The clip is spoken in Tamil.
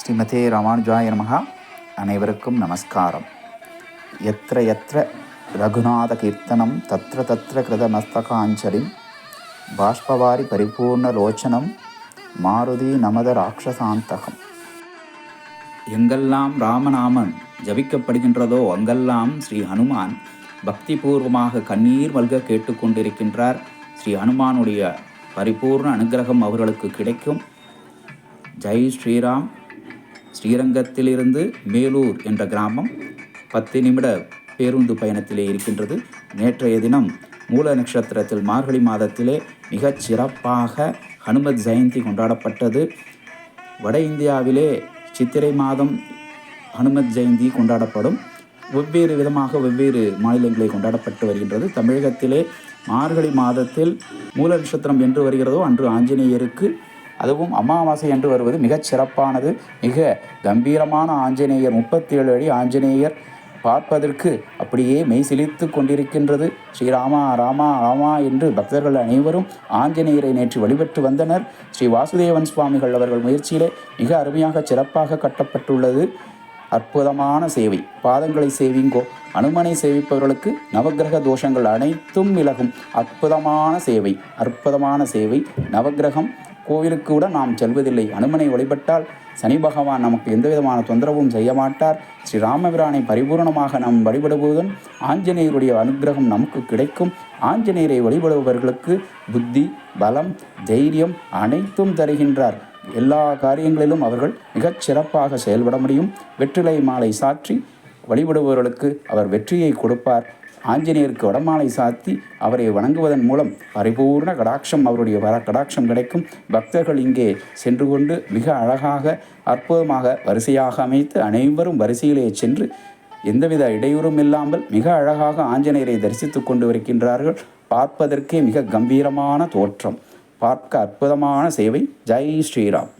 ஸ்ரீமதே ராமானுஜாய நமகா அனைவருக்கும் நமஸ்காரம். எத்த எத்த ரகுநாத கீர்த்தனம் தத்த தத்திர கிருதமஸ்தகாஞ்சலிம் பாஷ்பவாரி பரிபூர்ண லோச்சனம் மாருதி நமத ராட்சசாந்தகம். எங்கெல்லாம் ராமநாமன் ஜபிக்கப்படுகின்றதோ அங்கெல்லாம் ஸ்ரீ ஹனுமான் பக்திபூர்வமாக கண்ணீர் மல்க கேட்டுக்கொண்டிருக்கின்றார். ஸ்ரீ ஹனுமானுடைய பரிபூர்ண அனுகிரகம் அவர்களுக்கு கிடைக்கும். ஜெய் ஸ்ரீராம். ஸ்ரீரங்கத்திலிருந்து மேலூர் என்ற கிராமம் பத்து நிமிட பேருந்து பயணத்திலே இருக்கின்றது. நேற்றைய தினம் மூல நட்சத்திரத்தில் மார்கழி மாதத்திலே மிகச் சிறப்பாக ஹனுமத் ஜெயந்தி கொண்டாடப்பட்டது. வட இந்தியாவிலே சித்திரை மாதம் ஹனுமத் ஜெயந்தி கொண்டாடப்படும். வெவ்வேறு விதமாக வெவ்வேறு மாநிலங்களில் கொண்டாடப்பட்டு வருகின்றது. தமிழகத்திலே மார்கழி மாதத்தில் மூல நட்சத்திரம் என்று வருகிறதோ அன்று ஆஞ்சநேயருக்கு அதுவும் அமாவாசை என்று வருவது மிகச் சிறப்பானது. மிக கம்பீரமான ஆஞ்சநேயர் முப்பத்தி ஏழு அடி ஆஞ்சநேயர் பார்ப்பதற்கு அப்படியே மெய் சிலித்து கொண்டிருக்கின்றது. ஸ்ரீராமா ராமா ராமா என்று பக்தர்கள் அனைவரும் ஆஞ்சநேயரை நேற்று வழிபட்டு வந்தனர். ஸ்ரீ வாசுதேவன் சுவாமிகள் அவர்கள் முயற்சியிலே மிக அருமையாக சிறப்பாக கட்டப்பட்டுள்ளது. அற்புதமான சேவை. பாதங்களை சேவிங்கோ அனுமனை சேவிப்பவர்களுக்கு நவக்கிரக தோஷங்கள் அனைத்தும் விலகும். அற்புதமான சேவை அற்புதமான சேவை. நவக்கிரகம் கோவிலுக்கு கூட நாம் செல்வதில்லை. அனுமனை வழிபட்டால் சனி பகவான் நமக்கு எந்தவிதமான தொந்தரவும் செய்ய மாட்டார். ஸ்ரீ ராமபிரானை பரிபூர்ணமாக நாம் வழிபடுவதுடன் ஆஞ்சநேயருடைய அனுகிரகம் நமக்கு கிடைக்கும். ஆஞ்சநேயரை வழிபடுபவர்களுக்கு புத்தி பலம் தைரியம் அனைத்தும் தருகின்றார். எல்லா காரியங்களிலும் அவர்கள் மிகச் சிறப்பாக செயல்பட முடியும். வெற்றிலை மாலை சாற்றி வழிபடுபவர்களுக்கு அவர் வெற்றியை கொடுப்பார். ஆஞ்சநேயருக்கு வடமாலை சாத்தி அவரை வணங்குவதன் மூலம் பரிபூர்ண கடாட்சம் அவருடைய வர கடாட்சம் கிடைக்கும். பக்தர்கள் இங்கே சென்று கொண்டு மிக அழகாக அற்புதமாக வரிசையாக அமைத்து அனைவரும் வரிசையிலே சென்று எந்தவித இடையூறும் இல்லாமல் மிக அழகாக ஆஞ்சநேயரை தரிசித்து கொண்டு வருகின்றார்கள் பார்ப்பதற்கே மிக கம்பீரமான தோற்றம். பார்க்க அற்புதமான சேவை. ஜெய் ஸ்ரீராம்.